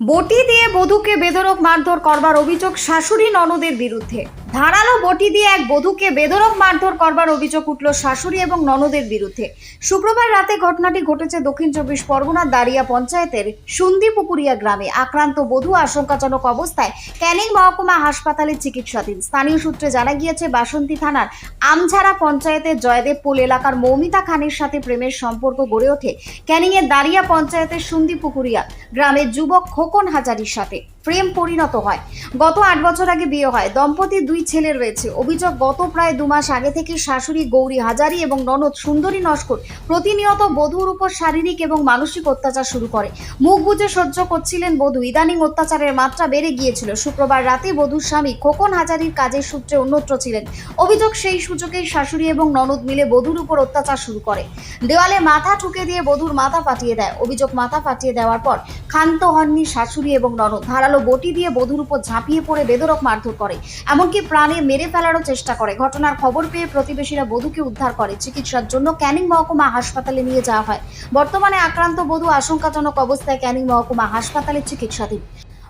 বটি দিয়ে বধূকে বেধরক মারধর করবার অভিযোগ শাশুড়ি ননদের বিরুদ্ধে। ধারালো বটি দিয়ে এক বধূকে বেধরক মারধর করবার অভিযোগ উঠল শাশুড়ি এবং ননদের বিরুদ্ধে। শুক্রবার রাতে ঘটনাটি ঘটেছে দক্ষিণ চব্বিশ পরগনার দাঁড়িয়া পঞ্চায়েতের সুন্দিপুকুরিয়া গ্রামে। আক্রান্ত বধূ আশঙ্কাজনক অবস্থায় ক্যানিং মহকুমা হাসপাতালে চিকিৎসাধীন। স্থানীয় সূত্রে জানা গিয়েছে, বাসন্তী থানার আমঝাড়া পঞ্চায়েতের জয়দেবপুল এলাকার মৌমিতা খানের সাথে প্রেমের সম্পর্ক গড়ে ওঠে ক্যানিংয়ের দাঁড়িয়া পঞ্চায়েতের সুন্দিপুকুরিয়া গ্রামের যুবক খোকন হাজারির সাথে। প্রেম পরিণত হয়। গত আট বছর আগে বিয়ে হয়। দম্পতির দুই ছেলে রয়েছে। অভিযোগ, গত প্রায় দু মাস আগে থেকে শাশুড়ি গৌরী হাজারি এবং ননদ সুন্দরী নস্কর প্রতিনিয়ত বধূর উপর শারীরিক এবং মানসিক অত্যাচার শুরু করে। মুখ বুজে সহ্য করছিলেন বধূ। ইদানিং অত্যাচারের মাত্রা বেড়ে গিয়েছিল। শুক্রবার রাতে বধূর স্বামী খোকন হাজারির কাজের সূত্রে অন্যত্র ছিলেন। অভিযোগ, সেই সুযোগেই শাশুড়ি এবং ননদ মিলে বধূর উপর অত্যাচার শুরু করে। দেওয়ালে মাথা ঠুকে দিয়ে বধূর মাথা ফাটিয়ে দেয়। অভিযোগ, মাথা ফাটিয়ে দেওয়ার পর ক্ষান্ত হননি শাশুড়ি এবং ননদ। ধারালো বটি দিয়ে বধুর উপর ঝাঁপিয়ে পড়ে বেদরক মারধর করে। এমনকি প্রাণে মেরে ফেলারও চেষ্টা করে। ঘটনার খবর পেয়ে প্রতিবেশীরা বধুকে উদ্ধার করে। চিকিৎসার জন্য ক্যানিং মহকুমা হাসপাতালে নিয়ে যাওয়া হয়। বর্তমানে আক্রান্ত বধু আশঙ্কাজনক অবস্থায় ক্যানিং মহকুমা হাসপাতালে চিকিৎসাধীন।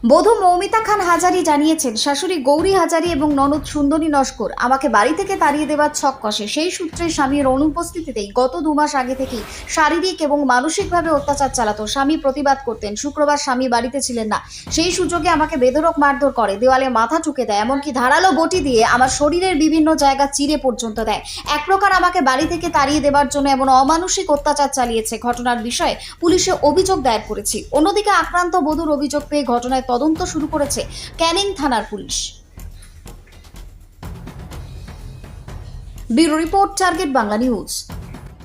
বধূ মৌমিতা খান হাজারি জানিয়েছেন, শাশুড়ি গৌরী হাজারি এবং ননদ সুন্দরী নস্কর আমাকে বাড়ি থেকে তাড়িয়ে দেওয়ার ছক কষে। সেই সূত্রে স্বামীর অনুপস্থিতিতেই গত দু মাস আগে থেকেই শারীরিক এবং মানসিকভাবে অত্যাচার চালাতো। স্বামী প্রতিবাদ করতেন, শুক্রবার স্বামী বাড়িতে ছিলেন না। সেই সুযোগে আমাকে বেদরক মারধর করে, দেওয়ালে মাথা ঠুকে দেয়, এমনকি ধারালো বটি দিয়ে আমার শরীরের বিভিন্ন জায়গা চিরে পর্যন্ত দেয়। এক প্রকার আমাকে বাড়ি থেকে তাড়িয়ে দেওয়ার জন্য এমন অমানসিক অত্যাচার চালিয়েছে। ঘটনার বিষয়ে পুলিশে অভিযোগ দায়ের করেছি। অন্যদিকে আক্রান্ত বধূর অভিযোগ পেয়ে ঘটনায় তদন্ত শুরু করেছে ক্যানিং থানার police. Bureau report target Bangla news.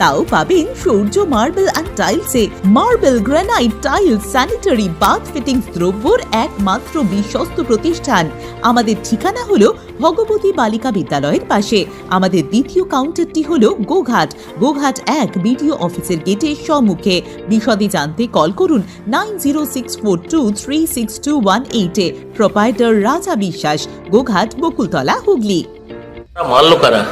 তাও পাবেন Sourya marble and টাইলসে marble granite tiles sanitary bath fittings দ্রব্যর একমাত্র বিশ্বস্ত প্রতিষ্ঠান। আমাদের ঠিকানা হলো ভগবতী বালিকা বিদ্যালয়ের পাশে। আমাদের দ্বিতীয় কাউন্টারটি হলো গোঘাট। গোঘাট এক বিডিও অফিসের গেটের সম্মুখে। বিশদে জানতে কল করুন nine zero six four two three six two one এইটে প্রোপাইটার রাজা বিশ্বাস গোঘাট বকুলতলা হুগলি। মারলো কারা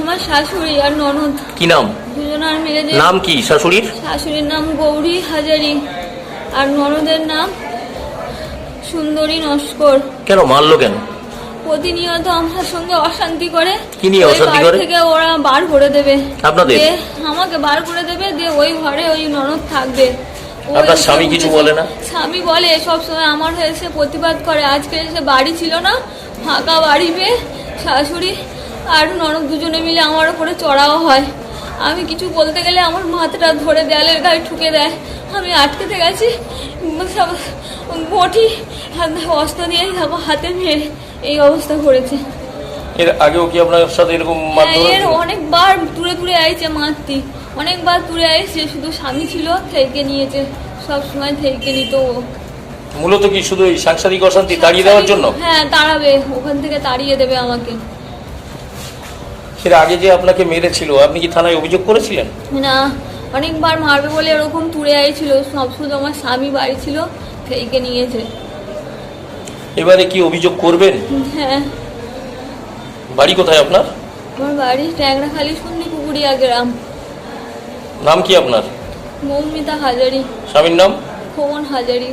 আমার শাশুড়ি আর ননদ। কি নাম? দুজনার মিলে যে নাম কি? শাশুড়ির? শাশুড়ির নাম গৌরী হাজারি। আর ননদের নাম সুন্দরী নস্কর। কেন? মারলো কেন? প্রতিনিয়ত আমার সঙ্গে অশান্তি করে। কি নিয়ে অশান্তি করে? থেকে ওরা বার করে দেবে। আপনাদের? আমাকে বার করে দেবে দিয়ে ওই ঘরে ওই ননদ থাকবে। আপনার স্বামী কিছু বলে না? স্বামী বলে সব সময় আমার হয়ে এসে প্রতিবাদ করে। আজকে এসে বাড়ি ছিল না ফাঁকা বাড়ি পেয়ে শাশুড়ি আর ননদ দুজনে মিলে আমার উপরে চড়াও হয়। আমি কিছু বলতে গেলে আমার মাথাটা ধরে দেয়ালের গায়ে ঠুকে দেয়। আমি আটকেতে গেছি। বটি অস্ত্র দিয়ে হাতে মেরে এই অবস্থা করেছে। এর আগেও কি আপনার সাথে এরকম হ্যাঁ, এর অনেকবার দূরে দূরে আইছে মারতি। অনেকবার দূরে আইছে শুধু স্বামী ছিল থেকে নিয়েছে। সব সময় থেকে নিত ও। মূলত কি শুধু এই সাংসারিক অশান্তি তাড়িয়ে দেওয়ার জন্য? হ্যাঁ তাড়াবে। ওখান থেকে তাড়িয়ে দেবে আমাকে। এর আগে যে আপনাকে মেরেছিল আপনি কি থানায় অভিযোগ করেছিলেন? না অনেকবার মারবে বলে এরকম তুলে আইছিল সব শুধু আমার স্বামী বাড়ি ছিল থেকে নিয়েছে। এবারে কি অভিযোগ করবেন? হ্যাঁ। বাড়ি কোথায় আপনার? আমার বাড়ি ট্যাংরাখালি সুন্নি পুকুরিয়া গ্রাম। নাম কি আপনার? মৌমিতা হাজারি। স্বামীর নাম? খোকন হাজারি।